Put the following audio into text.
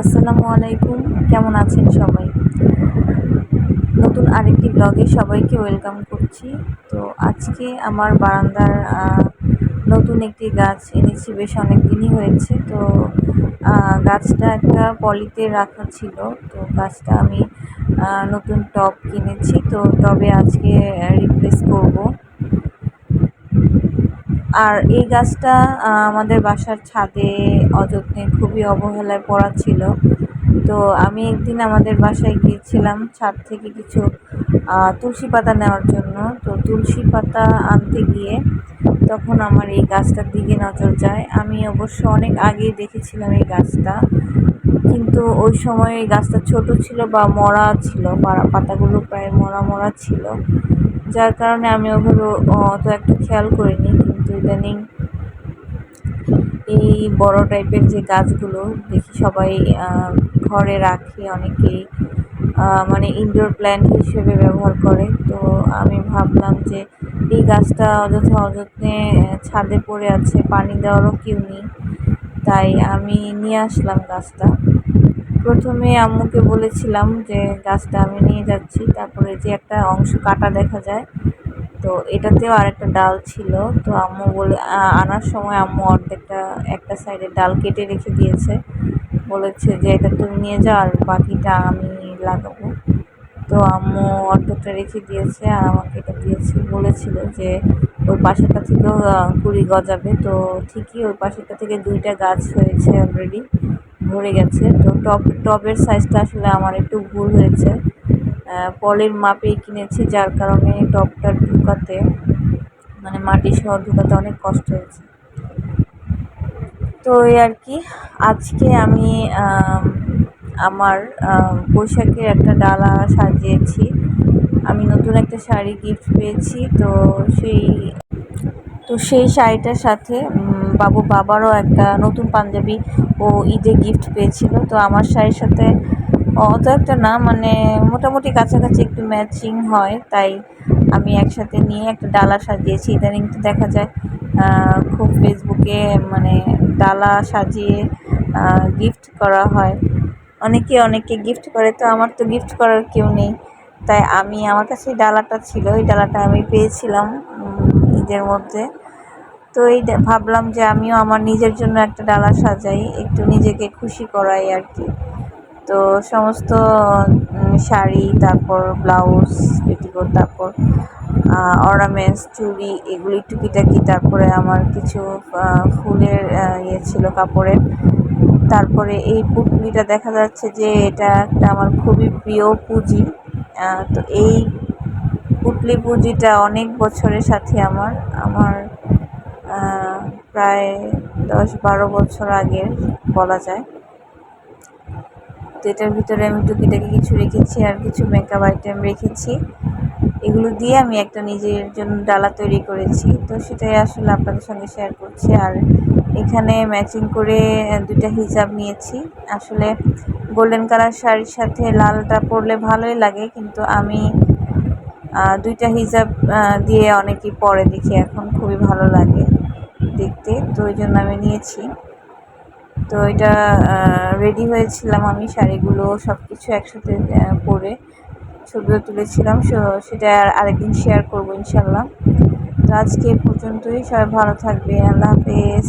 আসসালামু আলাইকুম। কেমন আছেন সবাই? নতুন আরেকটি ব্লগে সবাইকে ওয়েলকাম করছি। তো আজকে আমার বারান্দার নতুন একটি গাছ এনেছি, বেশ অনেক দিনই হয়েছে। তো গাছটা একটা পলিতে রাখা ছিল। তো গাছটা আমি নতুন টব কিনেছি। তো টবে আজকে রিপ্লেস করব। আর এই গাছটা আমাদের বাসার ছাদে অযত্নে খুবই অবহেলায় পড়া ছিল। তো আমি একদিন আমাদের বাসায় গিয়েছিলাম ছাদ থেকে কিছু তুলসী পাতা নেওয়ার জন্য। তো তুলসী পাতা আনতে গিয়ে তখন আমার এই গাছটার দিকে নজর যায়। আমি অবশ্য অনেক আগেই দেখেছিলাম এই গাছটা। কিন্তু ওই সময় এই গাছটা ছোট ছিল বা মরা ছিল পাতাগুলো প্রায় মরা মরা ছিল। যার কারণে আমি ওগুলো অত একটা খেয়াল করিনি। কিন্তু ইদানিং এই বড় টাইপের যে গাছগুলো দেখি সবাই ঘরে রাখে অনেকেই মানে ইনডোর প্ল্যান্ট হিসেবে ব্যবহার করে। তো আমি ভাবলাম যে এই গাছটা অযথা অযত্নে ছাদে পড়ে আছে, পানি দেওয়ারও কেউ নেই। তাই আমি নিয়ে আসলাম গাছটা। প্রথমে আম্মুকে বলেছিলাম যে গাছটা আমি নিয়ে যাচ্ছি, তারপরে যে একটা অংশ কাটা দেখা যায় তো এটাতেও আরেকটা ডাল ছিল। তো আম্মু বলে আনার সময় আম্মু অর্ধেকটা একটা সাইডে ডাল কেটে রেখে দিয়েছে। বলেছে যে, এটা তুমি নিয়ে যাও আর বাকিটা আমি লাগাবো। তো আম্মু অর্ধেকটা রেখে দিয়েছে আর আমাকে এটা দিয়েছে। বলেছিল যে, ওই পাশেরটা থেকেও কুড়ি গজাবে। তো ঠিকই ওই পাশেরটা থেকে দুইটা গাছ হয়েছে অলরেডি ভরে গেছে। তো টব টবের সাইজটা আসলে আমার একটু ভুল হয়েছে। পলির মাপেই কিনেছি যার কারণে টবটা ঢুকাতে মানে মাটি সহ ঢুকাতে অনেক কষ্ট হয়েছে। তো এই আর কি আজকে আমি আমার আম, বৈশাখের একটা ডালা সাজিয়েছি। আমি নতুন একটা শাড়ি গিফট পেয়েছি তো সেই তো সেই শাড়িটার সাথে বাবু বাবারও একটা নতুন পাঞ্জাবি ও ঈদে গিফট পেয়েছিল। তো আমার শাড়ির সাথে অত একটা না মানে মোটামুটি কাছাকাছি একটু ম্যাচিং হয়, তাই আমি একসাথে নিয়ে একটা ডালা সাজিয়েছি। ইদানিং তো দেখা যায় খুব ফেসবুকে মানে ডালা সাজিয়ে গিফট করা হয়। অনেকে অনেকে গিফট করে, তো আমার তো গিফট করার কেউ নেই। তাই আমি, আমার কাছে ডালাটা ছিল, ওই ডালাটা আমি পেয়েছিলাম ঈদের মধ্যে। তো এই ভাবলাম যে আমিও আমার নিজের জন্য একটা ডালা সাজাই, একটু নিজেকে খুশি করাই আর কি। তো সমস্ত শাড়ি, তারপর ব্লাউজ পেটিকোট তারপর অর্নামেন্টস চুড়ি, এগুলি টুকিটাকি, তারপরে আমার কিছু ফুলের ইয়ে ছিল কাপড়ের। তারপরে এই পুটলিটা দেখা যাচ্ছে যে এটা একটা আমার খুবই প্রিয় পুঁজি। তো এই পুটলি পুঁজিটা অনেক বছরের সাথে আমার আমার প্রায় দশ বারো বছর আগের বলা যায়। তো এটার ভিতরে আমি টুকিটাকি কিছু রেখেছি আর কিছু মেকআপ আইটেম রেখেছি। এগুলো দিয়ে আমি একটা নিজের জন্য ডালা তৈরি করেছি। তো সেটাই আসলে আপনাদের সঙ্গে শেয়ার করছি। আর এখানে ম্যাচিং করে দুইটা হিজাব নিয়েছি। আসলে গোল্ডেন কালার শাড়ির সাথে লালটা পরলে ভালোই লাগে, কিন্তু আমি দুইটা হিজাব দিয়ে অনেকেই পরে দেখি। এখন খুবই ভালো লাগে দেখতে। তো ওই জন্য আমি নিয়েছি। তো এটা রেডি হয়েছিলাম আমি শাড়িগুলো সব কিছু একসাথে পরে ছবিও তুলেছিলাম। সেটা আর আরেকদিন শেয়ার করব ইনশাল্লাহ তো আজকে পর্যন্তই। সবাই ভালো থাকবে আল্লাহ হাফেজ।